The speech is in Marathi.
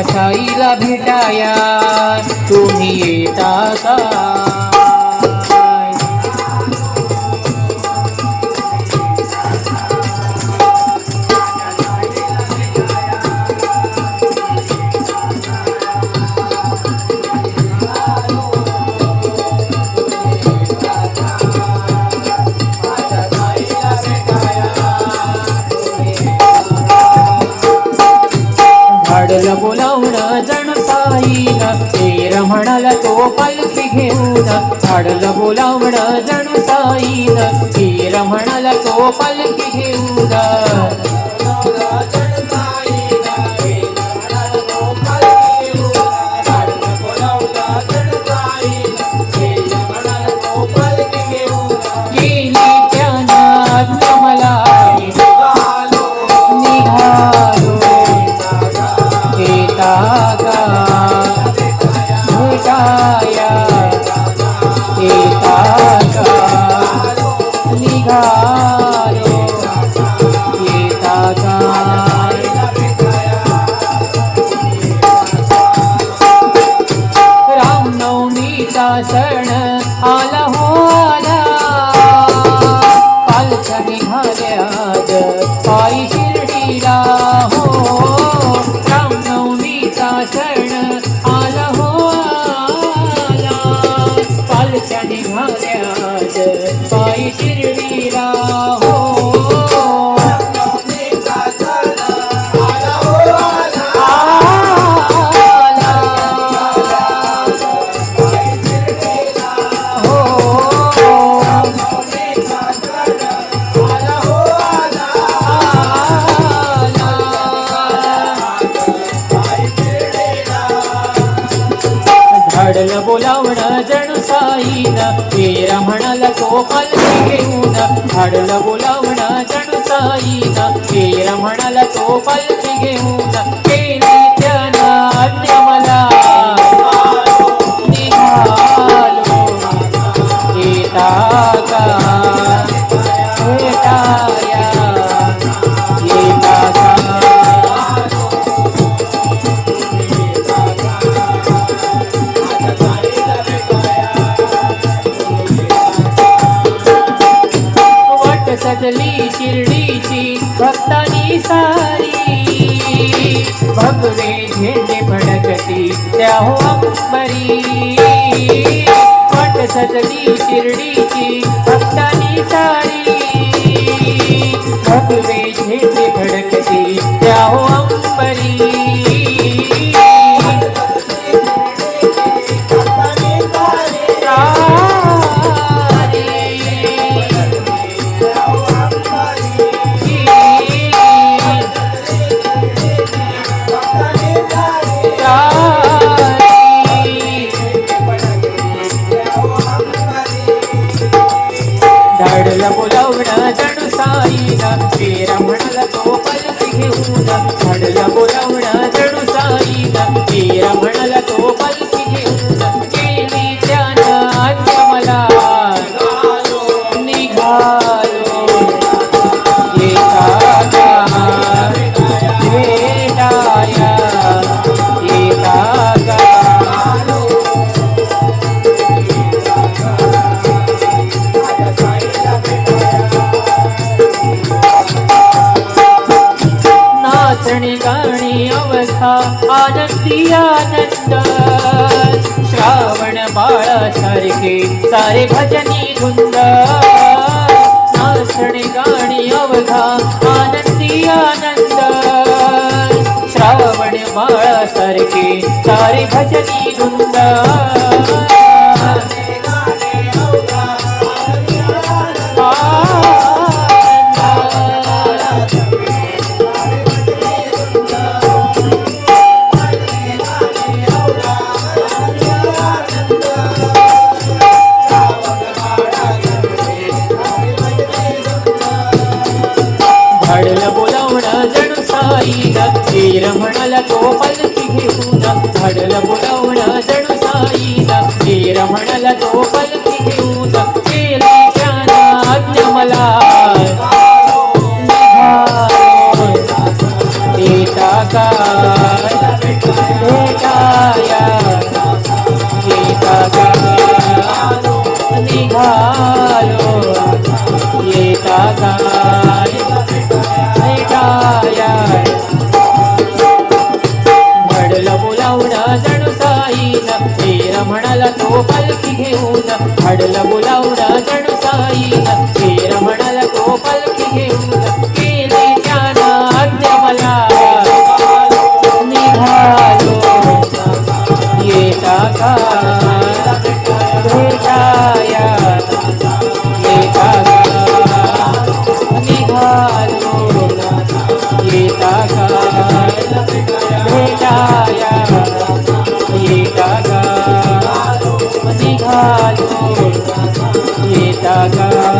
साईला भेटाया. तुम्ही येता का? बोलावणं जण साईन तेर म्हणाला तो पालखी घेऊन झाडलं बोलावणं जण साईन तेर म्हणाला तो पालखी घेऊन निघालो येता का रामनवमीचा सण आला हो. बोलावणं जणू साईनं तेरा म्हणाला तो पालखी घेऊन झाडलं बोलावणं जणू साईनं तेरा म्हणाला तो पालखी घेऊन सजली शिर्डीची भक्तानी सारी. भगवे झेंडे फडकती त्या हो अंबरी झाडला बोलावणं जणू साईनं तेरा म्हणाला तो पलकी घेऊन झाडला बोलावणं नाचणी गाणी अवस्था आनंदी आनंद. श्रावण बाळासारखे सारे भजनी धुंद. नाचणी गाणी अवधा आनंदी आनंद. श्रावण बाळासारखे सारे भजनी धुंद. साईनं तेर म्हणाला तो पलकी घेऊन झाडलं बोलावणं जणू साईनं तेर म्हणाला तो पलकी घेऊन केली त्यानं आज्ञा मला तो पलकी घेऊन हडला Sita